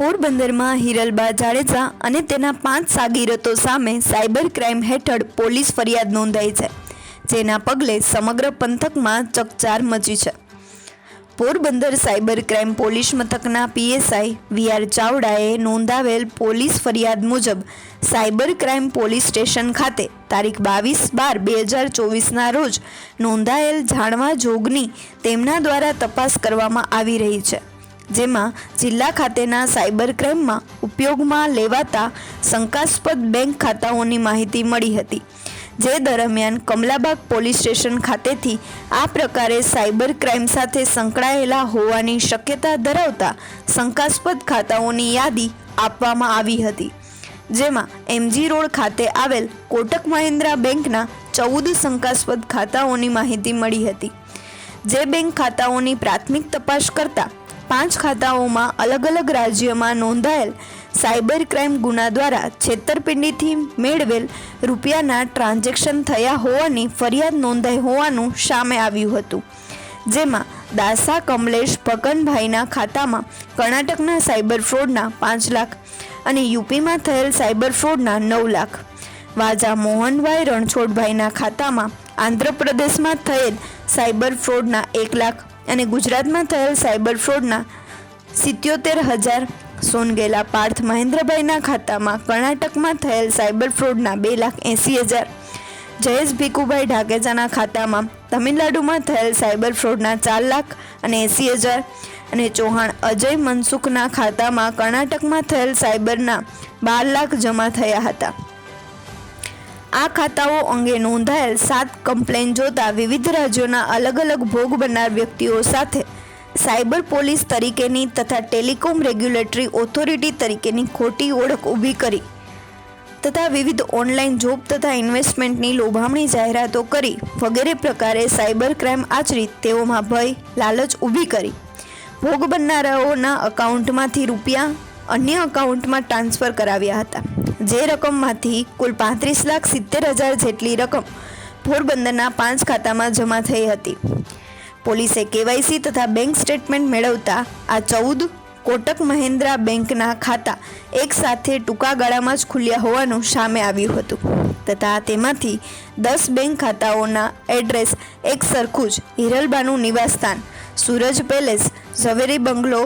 પોરબંદરમાં હિરલબા જાડેજા અને તેના પાંચ સાગીરતો સામે સાયબર ક્રાઇમ હેઠળ પોલીસ ફરિયાદ નોંધાઈ છે, જેના પગલે સમગ્ર પંથકમાં ચકચાર મચી છે. પોરબંદર સાયબર ક્રાઇમ પોલીસ મથકના પીએસઆઈ વી આર ચાવડાએ નોંધાવેલ પોલીસ ફરિયાદ મુજબ સાયબર ક્રાઇમ પોલીસ સ્ટેશન ખાતે તારીખ બાવીસ બાર બે હજાર ચોવીસના રોજ નોંધાયેલ જાણવા જોગની તેમના દ્વારા તપાસ કરવામાં આવી રહી છે. જેમાં જિલ્લા ખાતેના સાયબર ક્રાઇમમાં ઉપયોગમાં લેવાતા શંકાસ્પદ બેંક ખાતાઓની માહિતી મળી હતી. જે દરમિયાન કમલાબાગ પોલીસ સ્ટેશન ખાતેથી આ પ્રકારે સાયબર ક્રાઇમ સાથે સંકળાયેલા હોવાની શક્યતા ધરાવતા શંકાસ્પદ ખાતાઓની યાદી આપવામાં આવી હતી. જેમાં એમજી રોડ ખાતે આવેલ કોટક મહિન્દ્રા બેંકના ચૌદ શંકાસ્પદ ખાતાઓની માહિતી મળી હતી. જે બેંક ખાતાઓની પ્રાથમિક તપાસ કરતા પાંચ ખાતાઓમાં અલગ અલગ રાજ્યમાં નોંધાયેલ સાયબર ક્રાઇમ ગુના દ્વારા છેતરપિંડીથી મેળવેલ રૂપિયાના ટ્રાન્ઝેક્શન થયા હોવાની ફરિયાદ નોંધાઈ હોવાનું સામે આવ્યું હતું. જેમાં દાસા કમલેશ પકનભાઈના ખાતામાં કર્ણાટકના સાયબર ફ્રોડના પાંચ લાખ અને યુપીમાં થયેલ સાયબર ફ્રોડના નવ લાખ. વાજા મોહનભાઈ રણછોડભાઈના ખાતામાં આંધ્રપ્રદેશમાં થયેલ સાયબર ફ્રોડના એક લાખ. અને ગુજરાતમાં થયેલ સાયબર ફ્રોડના સિત્યોતેર હજાર સોનગેલા પાર્થ મહેન્દ્રભાઈના ખાતામાં કર્ણાટકમાં થયેલ સાયબર ફ્રોડના બે લાખ એંસી હજાર. જયેશ ભીખુભાઈ ઢાકેજાના ખાતામાં તમિલનાડુમાં થયેલ સાયબર ફ્રોડના ચાર લાખ અને એંસી હજાર. અને ચૌહાણ અજય મનસુખના ખાતામાં કર્ણાટકમાં થયેલ સાયબરના બાર લાખ જમા થયા હતા. આ ખાતાઓ અંગે નોંધાયેલ સાત કમ્પ્લેન જોતા વિવિધ રાજ્યોના અલગ અલગ ભોગ બનનાર વ્યક્તિઓ સાથે સાયબર પોલીસ તરીકેની તથા ટેલિકોમ રેગ્યુલેટરી ઓથોરિટી તરીકેની ખોટી ઓળખ ઊભી કરી તથા વિવિધ ઓનલાઈન જોબ તથા ઇન્વેસ્ટમેન્ટની લોભામણી જાહેરાતો કરી વગેરે પ્રકારે સાયબર ક્રાઇમ આચરી તેઓમાં ભય, લાલચ ઊભી કરી. ભોગ બનનારાઓના અકાઉન્ટમાંથી રૂપિયા અન્ય અકાઉન્ટમાં ટ્રાન્સફર કરાવ્યા હતા. જે રકમમાંથી કુલ પાંત્રીસ લાખ સિત્તેર હજાર જેટલી રકમ પોરબંદરના પાંચ ખાતામાં જમા થઈ હતી. પોલીસે કેવાયસી તથા બેંક સ્ટેટમેન્ટ મેળવતા આ ચૌદ કોટક મહિન્દ્રા બેંકના ખાતા એક સાથે ટૂંકા ગાળામાં જ ખુલ્યા હોવાનું સામે આવ્યું હતું. તથા તેમાંથી દસ બેંક ખાતાઓના એડ્રેસ એક સરખું જ હિરલબાનું નિવાસસ્થાન, સૂરજ પેલેસ, ઝવેરી બંગલો,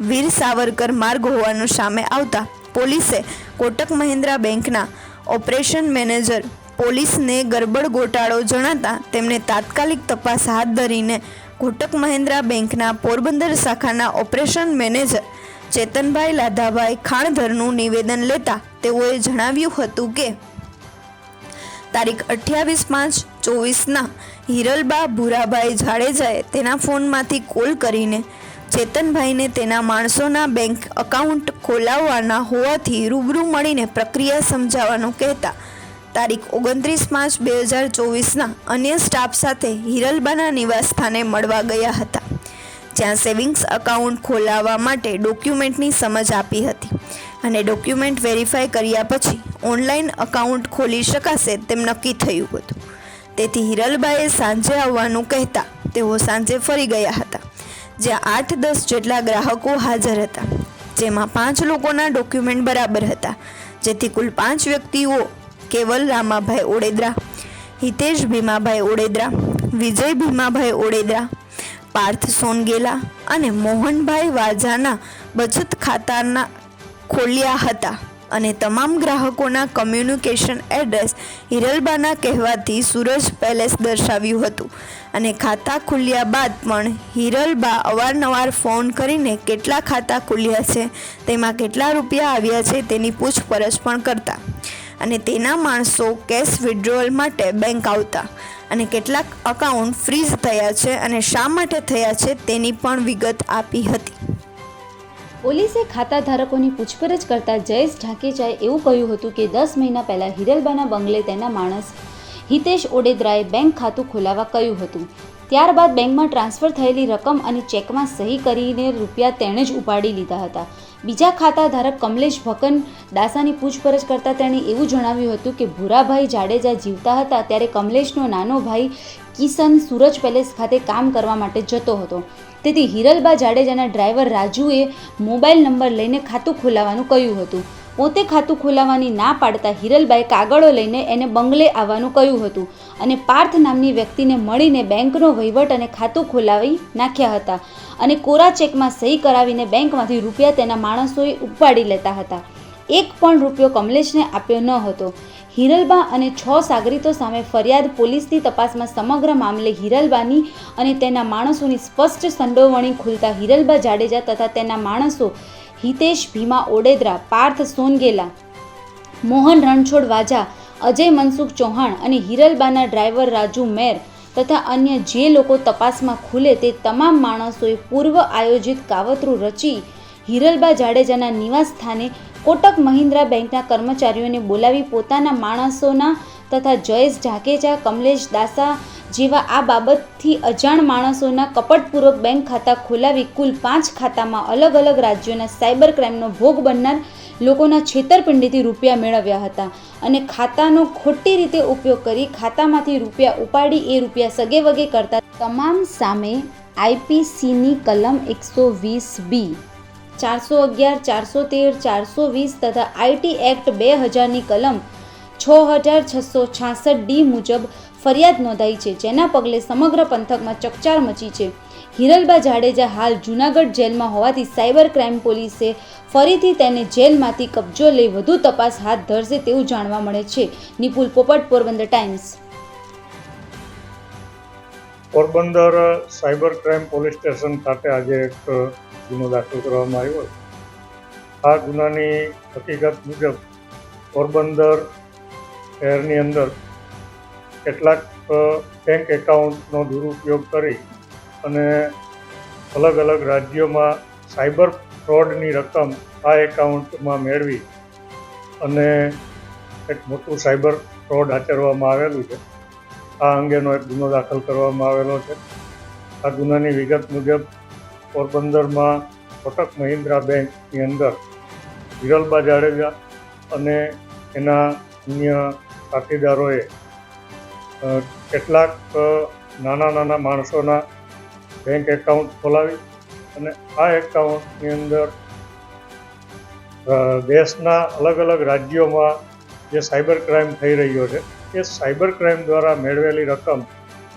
વીર સાવરકર માર્ગ હોવાનું સામે આવતા પોલીસે કોટક મહિન્દ્રા બેંકના ઓપરેશન મેનેજર પોલીસને ગરબડ ગોટાળો જણાતા તેમણે તાત્કાલિક તપાસ હાથ ધરીને કોટક મહિન્દ્રા બેંકના પોરબંદર શાખાના ઓપરેશન મેનેજર ચેતનભાઈ લાધાભાઈ ખાણધરનું નિવેદન લેતા તેઓએ જણાવ્યું હતું કે, તારીખ અઠ્યાવીસ પાંચ ચોવીસના હિરલબા ભૂરાભાઈ જાડેજાએ તેના ફોનમાંથી કોલ કરીને ચેતનભાઈને તેના માણસોના બેંક અકાઉન્ટ ખોલાવવાના હોવાથી રૂબરૂ મળીને પ્રક્રિયા સમજાવવાનું કહેતા. તારીખ ઓગણત્રીસ માર્ચ બે હજાર ચોવીસના અન્ય સ્ટાફ સાથે હિરલબાના નિવાસસ્થાને મળવા ગયા હતા, જ્યાં સેવિંગ્સ અકાઉન્ટ ખોલાવવા માટે ડોક્યુમેન્ટની સમજ આપી હતી અને ડોક્યુમેન્ટ વેરીફાઈ કર્યા પછી ઓનલાઈન અકાઉન્ટ ખોલી શકાશે તેમ નક્કી થયું હતું. તેથી હિરલબાએ સાંજે આવવાનું કહેતા, તેઓ સાંજે ફરી ગયા હતા. જ્યાં આઠ દસ જેટલા ગ્રાહકો હાજર હતા, જેમાં પાંચ લોકોના ડોક્યુમેન્ટ બરાબર હતા, જેથી કુલ પાંચ વ્યક્તિઓ કેવલ રામાભાઈ ઓડેદરા, હિતેશ ભીમાભાઈ ઓડેદરા, વિજય ભીમાભાઈ ઓડેદરા, પાર્થ સોનગેલા અને મોહનભાઈ વાજાના બચત ખાતાના ખોલ્યા હતા. અને તમામ ગ્રાહકોના કમ્યુનિકેશન એડ્રેસ હિરલબાના કહેવાથી સૂરજ પેલેસ દર્શાવ્યું હતું. અને ખાતા ખુલ્યા બાદ પણ હિરલબા અવારનવાર ફોન કરીને કેટલા ખાતા ખુલ્યા છે, તેમાં કેટલા રૂપિયા આવ્યા છે તેની પૂછપરછ પણ કરતા. અને તેના માણસો કેશ વિડ્રોઅલ માટે બેંક આવતા. અને કેટલાક અકાઉન્ટ ફ્રીઝ થયા છે અને શા માટે થયા છે તેની પણ વિગત આપી હતી. પોલીસે ખાતા ધારકોની પૂછપરછ કરતા જયેશ ઢાકેચાએ એવું કહ્યું હતું કે દસ મહિના પહેલાં હિરલબાના બંગલે તેના માણસ હિતેશ ઓડેદરાએ બેંક ખાતું ખોલાવવા કહ્યું હતું. ત્યારબાદ બેંકમાં ટ્રાન્સફર થયેલી રકમ અને ચેકમાં સહી કરીને રૂપિયા તેણે જ ઉપાડી લીધા હતા. બીજા ખાતા ધારક કમલેશ ભકન દાસાની પૂછપરછ કરતાં તેણે એવું જણાવ્યું હતું કે ભૂરાભાઈ જાડેજા જીવતા હતા ત્યારે કમલેશનો નાનો ભાઈ કિશન સુરજ પેલેસ ખાતે કામ કરવા માટે જતો હતો. તેથી હિરલબા જાડેજાના ડ્રાઈવર રાજુએ મોબાઈલ નંબર લઈને ખાતું ખોલાવવાનું કહ્યું હતું. પોતે ખાતું ખોલાવવાની ના પાડતા હિરલબાએ કાગળો લઈને એને બંગલે આવવાનું કહ્યું હતું અને પાર્થ નામની વ્યક્તિને મળીને બેંકનો વહીવટ અને ખાતું ખોલાવી નાખ્યા હતા અને કોરા ચેકમાં સહી કરાવીને બેંકમાંથી રૂપિયા તેના માણસોએ ઉપાડી લેતા હતા. એક પણ રૂપિયો કમલેશને આપ્યો ન હતો. હિરલબા અને છ સાગરીતો સામે ફરિયાદ પોલીસની તપાસમાં સમગ્ર મામલે હિરલબાની અને તેના માણસોની સ્પષ્ટ સંડોવણી ખુલતા હિરલબા જાડેજા તથા તેના માણસો હિતેશ ભીમા ઓડેદરા, પાર્થ સોનગેલા, મોહન રણછોડ વાજા, અજય મનસુખ ચૌહાણ અને હિરલબાના ડ્રાઈવર રાજુ મેર તથા અન્ય જે લોકો તપાસમાં ખુલે તે તમામ માણસોએ પૂર્વ આયોજિત કાવતરું રચી હિરલબા જાડેજાના નિવાસ સ્થાને કોટક મહિન્દ્રા બેંકના કર્મચારીઓને બોલાવી પોતાના માણસોના તથા જયેશ જાકેજા કમલેશ દાસા જેવા આ બાબતથી અજાણ માણસોના કપટપૂર્વક બેંક ખાતા ખોલાવી કુલ પાંચ ખાતામાં અલગ અલગ રાજ્યોના સાયબર ક્રાઇમનો ભોગ બનનાર લોકોના છેતરપિંડીથી રૂપિયા મેળવ્યા હતા અને ખાતાનો ખોટી રીતે ઉપયોગ કરી ખાતામાંથી રૂપિયા ઉપાડી એ રૂપિયા સગે વગે કરતા. તમામ સામે આઈપીસીની કલમ એકસો વીસ બી. ચારસો અગિયાર, ચારસો તેર, ચારસો વીસ તથા આઈટી એક્ટ બે હજારની કલમ છ હજાર છસો છાસઠ ડી મુજબ ફરિયાદ નોંધાઈ છે, જેના પગલે સમગ્ર પંથકમાં ચકચાર મચી છે. હિરલબા જાડેજા હાલ જૂનાગઢ જેલમાં હોવાથી સાયબર ક્રાઇમ પોલીસે ફરીથી તેને જેલમાંથી કબજો લઈ વધુ તપાસ હાથ ધરશે તેવું જાણવા મળે છે. Nipul Popat, Porbandar Times. Porbandar cyber crime police station ખાતે આજે એક ગુનો દાખલ કરવામાં આવ્યો આ ગુનાની હકીકત મુજબ પોરબંદર શહેરની અંદર કેટલાક બેંક એકાઉન્ટનો દુરુપયોગ કરી અને અલગ અલગ રાજ્યોમાં સાયબર ફ્રોડની રકમ આ એકાઉન્ટમાં મેળવી અને એક મોટું સાયબર ફ્રોડ આચરવામાં આવેલું છે. આ અંગેનો એક ગુનો દાખલ કરવામાં આવેલો છે. આ ગુનાની વિગત મુજબ પોરબંદરમાં કોટક મહિન્દ્રા બેંકની અંદર વિરલબા જાડેજા અને એના અન્ય સાથીદારોએ કેટલાક નાના નાના માણસોના બેંક એકાઉન્ટ ખોલાવી અને આ એકાઉન્ટની અંદર દેશના અલગ અલગ રાજ્યોમાં જે સાયબર ક્રાઇમ થઈ રહ્યો છે એ સાયબર ક્રાઇમ દ્વારા મેળવેલી રકમ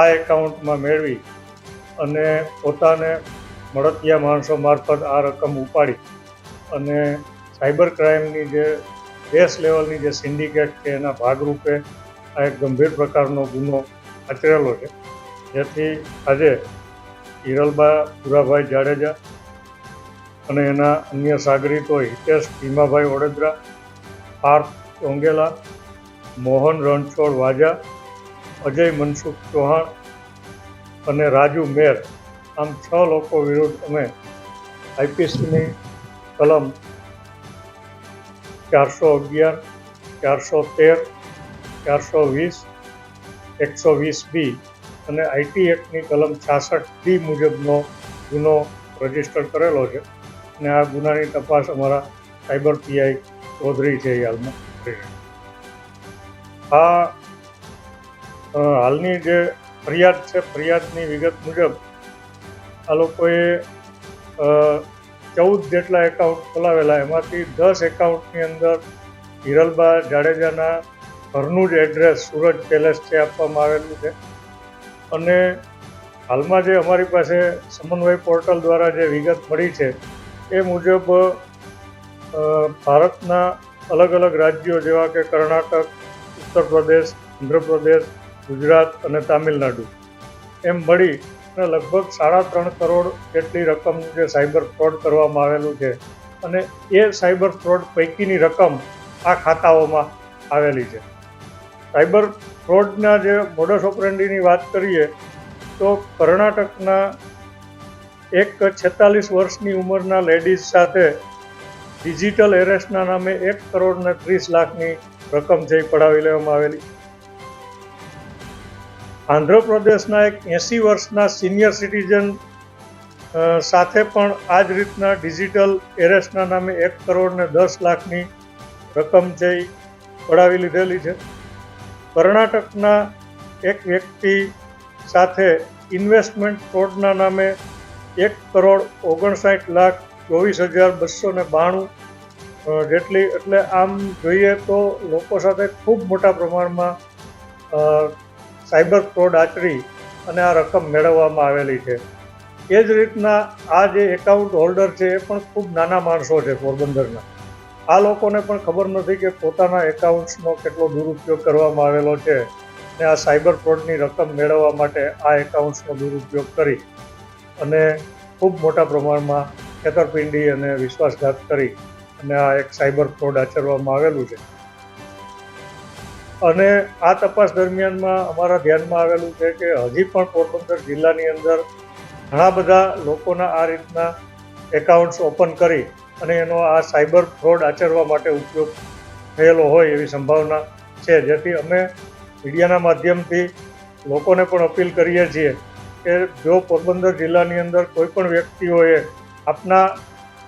આ એકાઉન્ટમાં મેળવી અને પોતાને મળતિયા માણસો મારફત આ રકમ ઉપાડી અને સાયબર ક્રાઇમની જે દેશ લેવલની જે સિન્ડિકેટ છે એના ભાગરૂપે આ એક ગંભીર પ્રકારનો ગુનો આચરેલો છે. જેથી આજે હિરલબા, પુરાભાઈ જાડેજા અને એના અન્ય સાગરીતો હિતેશ, ભીમાભાઈ ઓડેદરા પાર્થ ચોંગેલા મોહન રણછોડ વાજા, અજય મનસુખ ચૌહાણ અને રાજુ મેર આમ છ લોકો વિરુદ્ધ અમે આઈપીસીની કલમ ચારસો અગિયાર, ચારસો તેર, ચારસો વીસ, એકસો વીસ બી અને આઈટી એક્ટની કલમ છાસઠ બી મુજબનો ગુનો રજિસ્ટર કરેલો છે અને આ ગુનાની તપાસ અમારા સાયબર પીઆઈ ચૌધરી છે હાલમાં કરી. આ હાલની જે ફરિયાદ છે, ફરિયાદની વિગત મુજબ, આ લોકોએ ચૌદ જેટલા એકાઉન્ટ ખોલાવેલા, એમાંથી દસ એકાઉન્ટની અંદર હિરલબા જાડેજાના ઘરનું જ એડ્રેસ સુરત પેલેસ છે આપવામાં આવેલું છે. અને હાલમાં જે અમારી પાસે સમન્વય પોર્ટલ દ્વારા જે વિગત મળી છે, એ મુજબ ભારતના અલગ અલગ રાજ્યો જેવા કે કર્ણાટક ઉત્તર પ્રદેશ આંધ્રપ્રદેશ ગુજરાત અને તામિલનાડુ. એમ મળી અને લગભગ સાડા ત્રણ કરોડ જેટલી રકમનું જે સાયબર ફ્રોડ કરવામાં આવેલું છે અને એ સાયબર ફ્રોડ પૈકીની રકમ આ ખાતાઓમાં આવેલી છે. સાયબર ફ્રોડના જે મોડસ ઓપરેન્ડીની વાત કરીએ, તો કર્ણાટકના એક છેતાલીસ વર્ષની ઉંમરના લેડીઝ સાથે ડિજિટલ એરેસ્ટના નામે એક કરોડ ને ત્રીસ લાખની રકમ એ પડાવી લેવામાં આવેલી. આંધ્રપ્રદેશના એક એંસી વર્ષના સિનિયર સિટીઝન સાથે પણ આ જ રીતના ડિજિટલ એરેસ્ટના નામે એક કરોડ ને દસ લાખની રકમ એ પડાવી લીધેલી છે. કર્ણાટકના એક વ્યક્તિ સાથે ઇન્વેસ્ટમેન્ટ ફ્રોડના નામે એક કરોડ ઓગણસાઠ લાખ ચોવીસ હજાર બસો ને બાણું જેટલી, એટલે આમ જોઈએ તો લોકો સાથે ખૂબ મોટા પ્રમાણમાં સાયબર ફ્રોડ આચરી અને આ રકમ મેળવવામાં આવેલી છે. એ જ રીતના આ જે એકાઉન્ટ હોલ્ડર છે એ પણ ખૂબ નાના માણસો છે પોરબંદરના. આ લોકોને પણ ખબર નથી કે પોતાના એકાઉન્ટ્સનો કેટલો દુરુપયોગ કરવામાં આવેલો છે ને આ સાયબર ફ્રોડની રકમ મેળવવા માટે આ એકાઉન્ટ્સનો દુરુપયોગ કરી અને ખૂબ મોટા પ્રમાણમાં છેતરપિંડી અને વિશ્વાસઘાત કરી અને આ એક સાયબર ફ્રોડ આચરવામાં આવેલું છે. અને આ તપાસ દરમિયાનમાં અમારા ધ્યાનમાં આવેલું છે કે હજી પણ પોરબંદર જિલ્લાની અંદર ઘણા બધા લોકોના આ રીતના એકાઉન્ટ્સ ઓપન કરી અને એનો આ સાયબર ફ્રોડ આચરવા માટે ઉપયોગ થયેલો હોય એવી સંભાવના છે. જેથી અમે મીડિયાના માધ્યમથી લોકોને પણ અપીલ કરીએ છીએ કે જો પોરબંદર જિલ્લાની અંદર કોઈ પણ વ્યક્તિઓએ આપના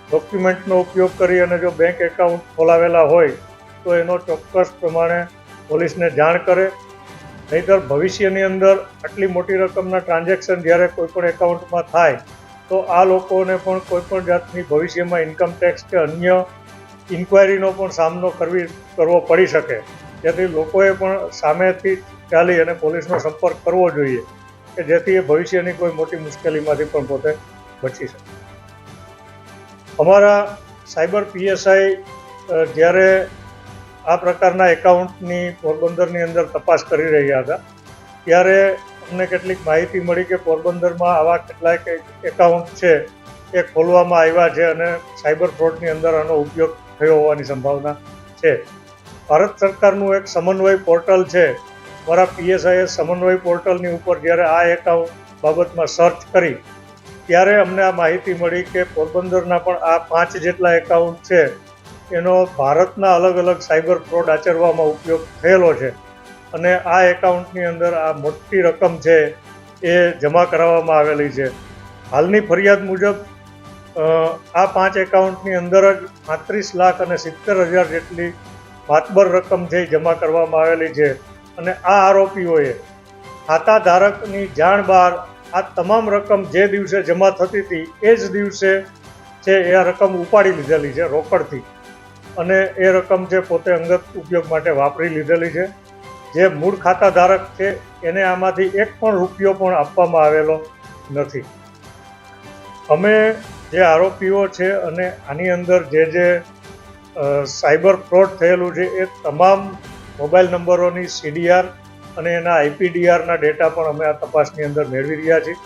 ડોક્યુમેન્ટનો ઉપયોગ કરી અને જો બેંક એકાઉન્ટ ખોલાવેલા હોય, તો એનો ચોક્કસ પ્રમાણે પોલીસને જાણ કરે. નહીંતર ભવિષ્યની અંદર આટલી મોટી રકમના ટ્રાન્ઝેક્શન જ્યારે કોઈપણ એકાઉન્ટમાં થાય, તો આ લોકોને પણ કોઈપણ જાતની ભવિષ્યમાં ઇન્કમ ટેક્સ કે અન્ય ઇન્ક્વાયરીનો પણ સામનો કરવી, કરવો પડી શકે. જેથી લોકોએ પણ સામેથી ચાલી અને પોલીસનો સંપર્ક કરવો જોઈએ, કે જેથી એ ભવિષ્યની કોઈ મોટી મુશ્કેલીમાંથી પણ પોતે બચી શકે. અમારા સાયબર પીએસઆઈ જ્યારે આ પ્રકારના એકાઉન્ટની પોરબંદરની અંદર તપાસ કરી રહ્યા હતા, ત્યારે અમને કેટલીક માહિતી મળી કે પોરબંદરમાં આવા કેટલાક એકાઉન્ટ છે, એ ખોલવામાં આવ્યા છે અને સાયબર ફ્રોડની અંદર આનો ઉપયોગ થયો હોવાની સંભાવના છે. ભારત સરકારનું એક સમન્વય પોર્ટલ છે. મારા પીએસઆઈએ સમન્વય પોર્ટલની ઉપર જ્યારે આ એકાઉન્ટ બાબતમાં સર્ચ કરી ત્યારે અમને આ માહિતી મળી કે પોરબંદરના પણ આ પાંચ જેટલા એકાઉન્ટ છે, એનો ભારતના અલગ અલગ સાયબર ફ્રોડ આચરવામાં ઉપયોગ થયેલો છે. અને આ એકાઉન્ટની અંદર આ મોટી રકમ છે એ જમા કરાવવામાં આવેલી છે. હાલની ફરિયાદ મુજબ આ પાંચ એકાઉન્ટની અંદર જ પાંત્રીસ લાખ અને સિત્તેર હજાર જેટલી માતબર રકમ છે જમા કરવામાં આવેલી છે. અને આ આરોપીઓએ ખાતા ધારકની જાણ બહાર આ તમામ રકમ જે દિવસે જમા થતી હતી, એ જ દિવસે છે એ આ રકમ ઉપાડી લીધેલી છે રોકડથી. અને એ રકમ છે પોતે અંગત ઉપયોગ માટે વાપરી લીધેલી છે. જે મૂળ ખાતા ધારક છે, એને આમાંથી એક પણ રૂપિયો પણ આપવામાં આવેલો નથી. અમે જે આરોપીઓ છે અને આની અંદર જે જે સાયબર ફ્રોડ થયેલું છે, એ તમામ મોબાઈલ નંબરોની સીડીઆર અને એના આઈપીડીઆરના ડેટા પણ અમે આ તપાસની અંદર મેળવી રહ્યા છીએ.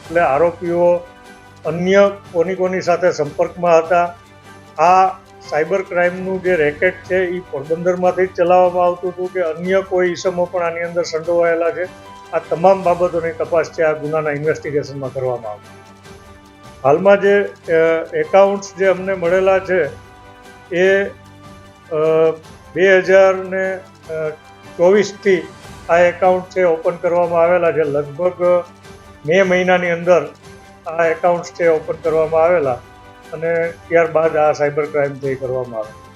એટલે આરોપીઓ અન્ય કોની કોની સાથે સંપર્કમાં હતા, આ સાયબર ક્રાઇમનું જે રેકેટ છે એ પોરબંદરમાંથી જ ચલાવવામાં આવતું હતું કે અન્ય કોઈ ઈસમો પણ આની અંદર સંડોવાયેલા છે. આ તમામ બાબતોની તપાસ છે, આ ગુનાના ઇન્વેસ્ટિગેશનમાં કરવામાં આવશે હાલમાં જે એકાઉન્ટ્સ જે અમને મળેલા છે એ બે હજાર ને ચોવીસથી આ એકાઉન્ટ છે ઓપન કરવામાં આવેલા છે, લગભગ મે મહિનાની અંદર આ એકાઉન્ટ્સ છે ઓપન કરવામાં આવેલા અને ત્યારબાદ આ સાયબર ક્રાઇમ છે કરવામાં આવે.